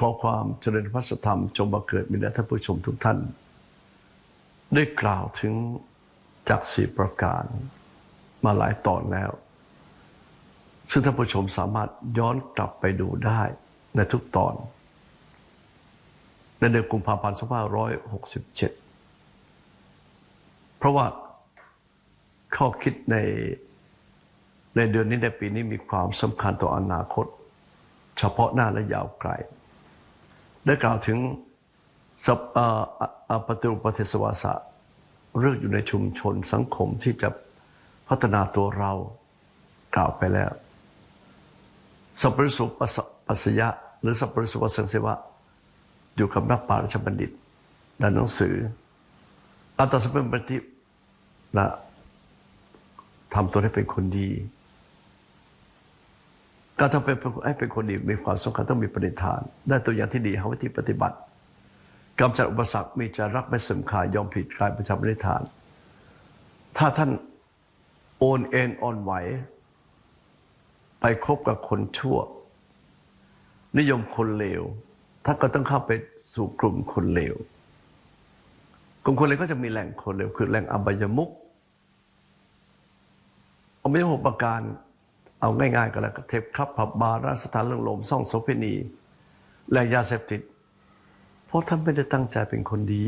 ขอความเจริญพระธรรมจงบังเกิดมีแด่ท่านผู้ชมทุกท่าน ได้กล่าวถึงจากสี่ประการมาหลายตอนแล้ว ซึ่งท่านผู้ชมสามารถย้อนกลับไปดูได้ในทุกตอน ในเดือนกุมภาพันธ์2567 เพราะว่าข้อคิดในในเดือนนี้ในปีนี้มีความสำคัญต่ออนาคต เฉพาะหน้าและยาวไกล ได้กล่าวถึงสัปฏิรูปประเทศวาสะเรื่องอยู่ในชุมชนสังคมที่จะพัฒนาตัวเรากล่าวไปแล้วสัพพริสุปัสปัสยะ หรือสัพพริสุปัสสังเสวะ อยู่กับนักปราชญ์บัณฑิตด้านหนังสืออัตตสมเป็นปฏินะทำตัวให้เป็นคนดี การทำเป็นให้เป็นคนดีมีความสำคัญต้องมีปณิธาน ได้ตัวอย่างที่ดีหาวิธีปฏิบัติกำจัดอุปสรรคมีจะรักไม่เสมขายยอมผิดกลายเป็นชาวปณิธาน ถ้าท่านโอนเอ็นอ่อนไหว ไปคบกับคนชั่ว นิยมคนเลวท่านก็ต้องเข้าไปสู่กลุ่มคนเลวกลุ่มคนเลวก็จะมีแหล่งคนเลวคือแหล่งอบายมุกเอาไม่ใช่หกประการ เอาง่ายๆก็แล้วก็เทปครับผับบาร์ร้านสถานเรื่องลมซ่องโสเภณีแล่งยาเสพติด เพราะท่านไม่ได้ตั้งใจเป็นคนดี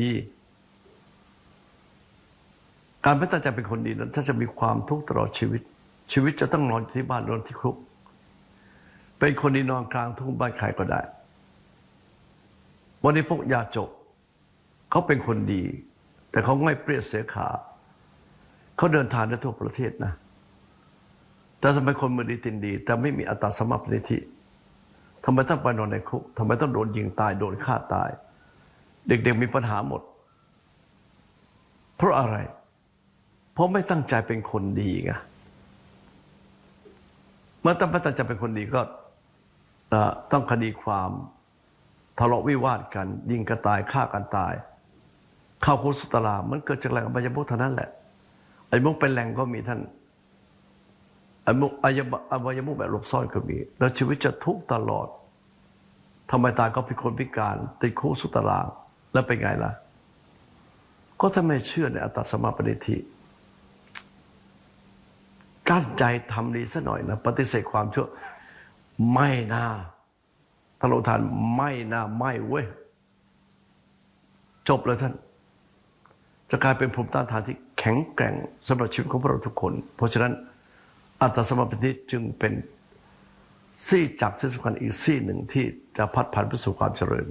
การไม่ตั้งใจเป็นคนดีนั้นถ้าจะมีความทุกข์ตลอดชีวิต ชีวิตจะต้องนอนที่บ้านนอนที่คุกเป็นคนดีนอนกลางทุ่งบ้านใครก็ได้ วันนี้พวกยาจกเขาเป็นคนดี แต่เขาง่ายเปรี้ยเสียขาเขาเดินทางได้ทั่วประเทศนะ แต่ทำไมคนมือดีตินดี แต่ไม่มีอัตตาสมาปณิธิทำไมต้องไปนอนในคุกทำไมต้องโดนยิงตายโดนฆ่าตาย เด็กๆมีปัญหาหมด เพราะอะไร เพราะไม่ตั้งใจเป็นคนดีไงเมื่อตั้งไม่ตั้งใจเป็นคนดีก็ต้องคดีความทะเลาะวิวาทกัน ยิงกันตายฆ่ากันตายเข้าคุกสตารามันเกิดจากแหล่งอบายมุกเท่านั้นแหละไอ้มุกเป็นแหล่งก็มีท่าน อ้มุกอายอบายมุกแบบหลบซ่อนก็มี แล้วชีวิตจะทุกข์ตลอดทำไมตายก็พิกลพิการติดคุกสุตารางแล้วเป็นไงล่ะ ก็ถ้าไม่เชื่อในอัตตสมาปณิธิกั้นใจทำดีซะหน่อยนะปฏิเสธความชั่วไม่น่าทะลุทานไม่น่าไม่เว้ยจบเลยท่าน จะกลายเป็นภูมิต้านทานที่แข็งแกร่งสำหรับชีวิตของพวกเราทุกคน เพราะฉะนั้น อัตสมาปณิธิจึงเป็นซี่จักรที่สำคัญอีกซี่หนึ่งที่จะพัดพันไปสู่ความเจริญ